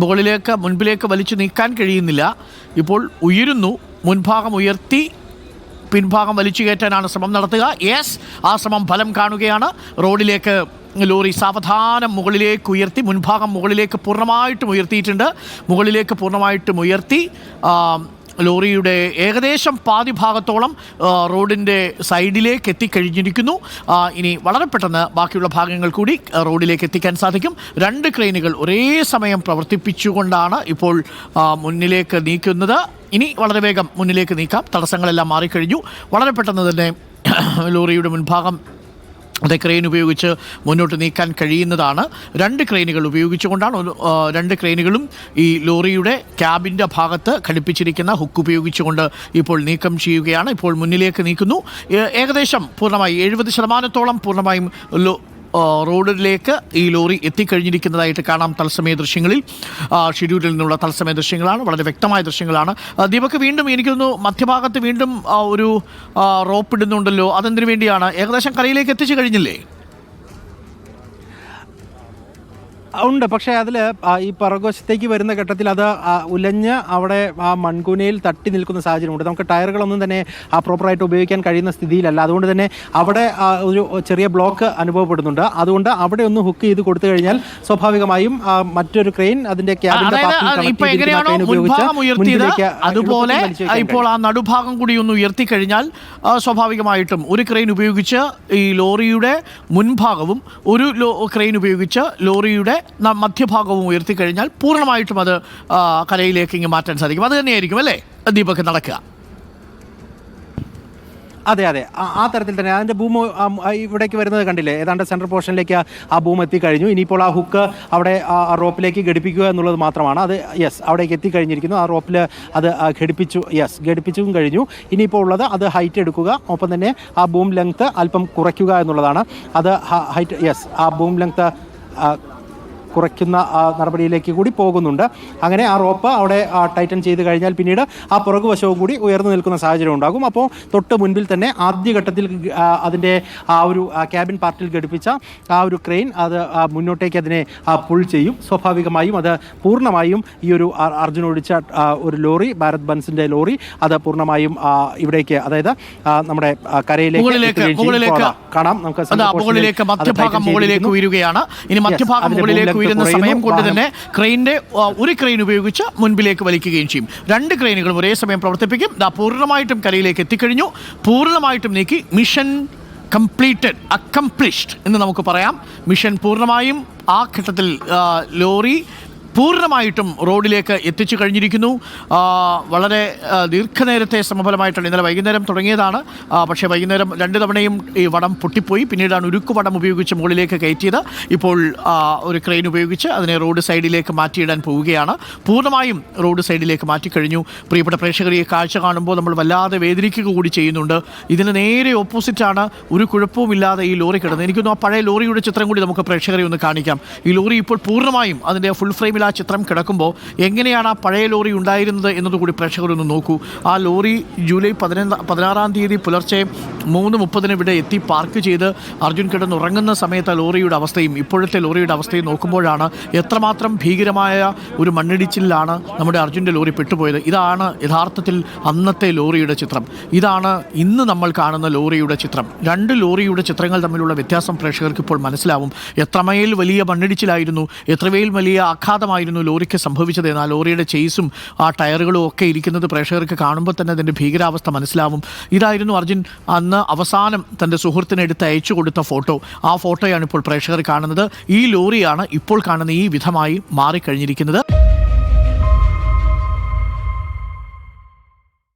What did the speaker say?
മുകളിലേക്ക് മുൻപിലേക്ക് വലിച്ചു നീക്കാൻ കഴിയുന്നില്ല. ഇപ്പോൾ ഉയരുന്നു. മുൻഭാഗം ഉയർത്തി പിൻഭാഗം വലിച്ചു കയറ്റാനാണ് ശ്രമം നടത്തുക. യെസ് ആ ശ്രമം ഫലം കാണുകയാണ്. റോഡിലേക്ക് ലോറി സാവധാനം മുകളിലേക്ക് ഉയർത്തി മുൻഭാഗം മുകളിലേക്ക് പൂർണമായിട്ടും ഉയർത്തിയിട്ടുണ്ട്. മുകളിലേക്ക് പൂർണമായിട്ടും ഉയർത്തി ലോറിയുടെ ഏകദേശം പാതി ഭാഗത്തോളം റോഡിന്റെ സൈഡിലേക്ക് എത്തിക്കഴിഞ്ഞിരിക്കുന്നു. ഇനി വളരെ പെട്ടെന്ന് ബാക്കിയുള്ള ഭാഗങ്ങൾ കൂടി റോഡിലേക്ക് എത്തിക്കാൻ സാധിക്കും. രണ്ട് ക്രെയിനുകൾ ഒരേ സമയം പ്രവർത്തിപ്പിച്ചുകൊണ്ടാണ് ഇപ്പോൾ മുന്നിലേക്ക് നീക്കുന്നത്. ഇനി വളരെ വേഗം മുന്നിലേക്ക് നീക്കാം. തടസ്സങ്ങളെല്ലാം മാറിക്കഴിഞ്ഞു. വളരെ പെട്ടെന്ന് തന്നെ ലോറിയുടെ മുൻഭാഗം അത് ക്രെയിൻ ഉപയോഗിച്ച് മുന്നോട്ട് നീക്കാൻ കഴിയുന്നതാണ്. രണ്ട് ക്രെയിനുകൾ ഉപയോഗിച്ചുകൊണ്ടാണ് രണ്ട് ക്രെയിനുകളും ഈ ലോറിയുടെ ക്യാബിന്റെ ഭാഗത്ത് ഘടിപ്പിച്ചിരിക്കുന്ന ഹുക്ക് ഉപയോഗിച്ചുകൊണ്ട് ഇപ്പോൾ നീക്കം ചെയ്യുകയാണ്. ഇപ്പോൾ മുന്നിലേക്ക് നീക്കുന്നു. ഏകദേശം പൂർണമായി എഴുപത് ശതമാനത്തോളം പൂർണമായും റോഡിലേക്ക് ഈ ലോറി എത്തിക്കഴിഞ്ഞിരിക്കുന്നതായിട്ട് കാണാം തത്സമയ ദൃശ്യങ്ങളിൽ. ഷെഡ്യൂളിൽ നിന്നുള്ള തത്സമയ ദൃശ്യങ്ങളാണ് വളരെ വ്യക്തമായ ദൃശ്യങ്ങളാണ്. ദീപക് വീണ്ടും എനിക്കൊന്ന് മധ്യഭാഗത്ത് വീണ്ടും ഒരു റോപ്പ് ഇടുന്നുണ്ടല്ലോ. അതെന്തിനു വേണ്ടിയാണ്? ഏകദേശം കരയിലേക്ക് എത്തിച്ചു കഴിഞ്ഞില്ലേ? ഉണ്ട്. പക്ഷേ അതിൽ ഈ പറകോശത്തേക്ക് വരുന്ന ഘട്ടത്തിൽ അത് ഉലഞ്ഞ് അവിടെ ആ മൺകുനയിൽ തട്ടി നിൽക്കുന്ന സാഹചര്യമുണ്ട്. നമുക്ക് ടയറുകളൊന്നും തന്നെ ആ പ്രോപ്പറായിട്ട് ഉപയോഗിക്കാൻ കഴിയുന്ന സ്ഥിതിയിലല്ല. അതുകൊണ്ട് തന്നെ അവിടെ ഒരു ചെറിയ ബ്ലോക്ക് അനുഭവപ്പെടുന്നുണ്ട്. അതുകൊണ്ട് അവിടെ ഒന്ന് ഹുക്ക് ചെയ്ത് കൊടുത്തു കഴിഞ്ഞാൽ സ്വാഭാവികമായും മറ്റൊരു ക്രെയിൻ അതിന്റെ അതുപോലെ ഇപ്പോൾ ആ നടുഭാഗം കൂടി ഒന്ന് ഉയർത്തി കഴിഞ്ഞാൽ സ്വാഭാവികമായിട്ടും ഒരു ക്രെയിൻ ഉപയോഗിച്ച് ഈ ലോറിയുടെ മുൻഭാഗവും ഒരു ക്രെയിൻ ഉപയോഗിച്ച് ലോറിയുടെ മധ്യഭാഗവും ഉയർത്തിക്കഴിഞ്ഞാൽ പൂർണമായിട്ടും അത് കലയിലേക്ക് ഇങ്ങ് മാറ്റാൻ സാധിക്കും. അത് തന്നെയായിരിക്കും അല്ലേ? ദീപക് നടക്കുക. അതെ അതെ. ആ- തരത്തിൽ തന്നെ. അതിന്റെ ബൂം ഇവിടേക്ക് വരുന്നത് കണ്ടില്ലേ? ഏതാണ്ട് സെൻട്രൽ പോർഷനിലേക്ക് ആ ബൂം എത്തിക്കഴിഞ്ഞു. ഇനിയിപ്പോൾ ആ ഹുക്ക് അവിടെ ആ റോപ്പിലേക്ക് ഘടിപ്പിക്കുക എന്നുള്ളത് മാത്രമാണ്. അത് യെസ് അവിടേക്ക് എത്തിക്കഴിഞ്ഞിരിക്കുന്നു. ആ റോപ്പിൽ അത് ഘടിപ്പിച്ചു യെസ് ഘടിപ്പിച്ചും കഴിഞ്ഞു. ഇനിയിപ്പോൾ ഉള്ളത് അത് ഹൈറ്റ് എടുക്കുക. ഒപ്പം തന്നെ ആ ബൂം ലെങ്ത്ത് അല്പം കുറയ്ക്കുക എന്നുള്ളതാണ്. അത് ഹൈറ്റ് യെസ് ആ ബൂം ലെങ്ത് കുറയ്ക്കുന്ന നടപടിയിലേക്ക് കൂടി പോകുന്നുണ്ട്. അങ്ങനെ ആ റോപ്പ് അവിടെ ടൈറ്റൻ ചെയ്ത് കഴിഞ്ഞാൽ പിന്നീട് ആ പുറകുവശവും കൂടി ഉയർന്നു നിൽക്കുന്ന സാഹചര്യം ഉണ്ടാകും. അപ്പോൾ തൊട്ട് മുൻപിൽ തന്നെ ആദ്യഘട്ടത്തിൽ അതിന്റെ ആ ഒരു ക്യാബിൻ പാർട്ടിൽ ഘടിപ്പിച്ച ആ ഒരു ക്രെയിൻ അത് മുന്നോട്ടേക്ക് അതിനെ പുൾ ചെയ്യും. സ്വാഭാവികമായും അത് പൂർണമായും ഈ ഒരു അർജുൻ ഒഴിച്ച ഒരു ലോറി ഭാരത് ബൻസിന്റെ ലോറി അത് പൂർണമായും ഇവിടേക്ക് അതായത് നമ്മുടെ കരയിലേക്ക് കാണാം. നമുക്ക് മുകളിലേക്ക് മധ്യഭാഗം മുകളിലേക്ക് ഉയരുകയാണ്. ഇനി മധ്യഭാഗം മുകളിലേക്ക് ഉയരുന്ന സമയം കൊണ്ട് തന്നെ ക്രെയിനിന്റെ ഒരു ക്രെയിൻ ഉപയോഗിച്ച് മുൻപിലേക്ക് വലിക്കുകയും ചെയ്യും. രണ്ട് ക്രെയിനുകളും ഒരേ സമയം പ്രവർത്തിപ്പിക്കും. ഇതാ പൂർണമായിട്ടും കരയിലേക്ക് എത്തിക്കഴിഞ്ഞു. പൂർണമായിട്ടും നീക്കി. മിഷൻ കംപ്ലീറ്റഡ് അക്കംപ്ലിഷ്ഡ് എന്ന് നമുക്ക് പറയാം. മിഷൻ പൂർണമായും ആ ഘട്ടത്തിൽ ലോറി പൂർണമായിട്ടും റോഡിലേക്ക് എത്തിച്ചു കഴിഞ്ഞിരിക്കുന്നു. വളരെ ദീർഘനേരത്തെ ശ്രമഫലമായിട്ടാണ് ഇന്നലെ വൈകുന്നേരം തുടങ്ങിയതാണ്. പക്ഷേ വൈകുന്നേരം രണ്ട് തവണയും ഈ വടം പൊട്ടിപ്പോയി. പിന്നീടാണ് ഉരുക്ക് വടം ഉപയോഗിച്ച് മുകളിലേക്ക് കയറ്റിയത്. ഇപ്പോൾ ഒരു ക്രെയിൻ ഉപയോഗിച്ച് അതിനെ റോഡ് സൈഡിലേക്ക് മാറ്റിയിടാൻ പോവുകയാണ്. പൂർണമായും റോഡ് സൈഡിലേക്ക് മാറ്റിക്കഴിഞ്ഞു. പ്രിയപ്പെട്ട പ്രേക്ഷകർ ഈ കാഴ്ച കാണുമ്പോൾ നമ്മൾ വല്ലാതെ വേദനിക്കുക കൂടി ചെയ്യുന്നുണ്ട്. ഇതിന് നേരെ ഓപ്പോസിറ്റാണ് ഒരു കുഴപ്പവുമില്ലാതെ ഈ ലോറി കിടന്നത് എനിക്കൊന്നും ആ പഴയ ലോറിയുടെ ചിത്രം കൂടി നമുക്ക് പ്രേക്ഷകരെ ഒന്ന് കാണിക്കാം. ഈ ലോറി ഇപ്പോൾ പൂർണമായും അതിന്റെ ഫുൾ ഫ്രെയിമിൽ ആ ചിത്രം കിടക്കുമ്പോൾ എങ്ങനെയാണ് ആ പഴയ ലോറി ഉണ്ടായിരുന്നത് എന്നതുകൂടി പ്രേക്ഷകരൊന്ന് നോക്കൂ. ആ ലോറി ജൂലൈ പതിനൊന്ന് പതിനാറാം തീയതി പുലർച്ചെ മൂന്ന് മുപ്പതിന് ഇവിടെ എത്തി പാർക്ക് ചെയ്ത് അർജുൻ കിടന്നുറങ്ങുന്ന സമയത്ത് ആ ലോറിയുടെ അവസ്ഥയും ഇപ്പോഴത്തെ ലോറിയുടെ അവസ്ഥയും നോക്കുമ്പോഴാണ് എത്രമാത്രം ഭീകരമായ ഒരു മണ്ണിടിച്ചിലാണ് നമ്മുടെ അർജുന്റെ ലോറി പെട്ടുപോയത്. ഇതാണ് യഥാർത്ഥത്തിൽ അന്നത്തെ ലോറിയുടെ ചിത്രം. ഇതാണ് ഇന്ന് നമ്മൾ കാണുന്ന ലോറിയുടെ ചിത്രം. രണ്ട് ലോറിയുടെ ചിത്രങ്ങൾ തമ്മിലുള്ള വ്യത്യാസം പ്രേക്ഷകർക്ക് ഇപ്പോൾ മനസ്സിലാവും. എത്രമേൽ വലിയ മണ്ണിടിച്ചിലായിരുന്നു എത്രമേൽ വലിയ ആഘാതമായിരുന്നു ലോറിക്ക് സംഭവിച്ചത്. എന്നാൽ ലോറിയുടെ ചേസും ആ ടയറുകളും ഒക്കെ ഇരിക്കുന്നത് പ്രേക്ഷകർക്ക് കാണുമ്പോൾ തന്നെ അതിന്റെ ഭീകരാവസ്ഥ മനസ്സിലാവും. ഇതായിരുന്നു അർജുൻ അന്ന് അവസാനം തന്റെ സുഹൃത്തിനെടുത്ത് അയച്ചു കൊടുത്ത ഫോട്ടോ. ആ ഫോട്ടോയാണ് ഇപ്പോൾ പ്രേക്ഷകർ കാണുന്നത്. ഈ ലോറിയാണ് ഇപ്പോൾ കാണുന്ന ഈ വിധമായി മാറിക്കഴിഞ്ഞിരിക്കുന്നത്.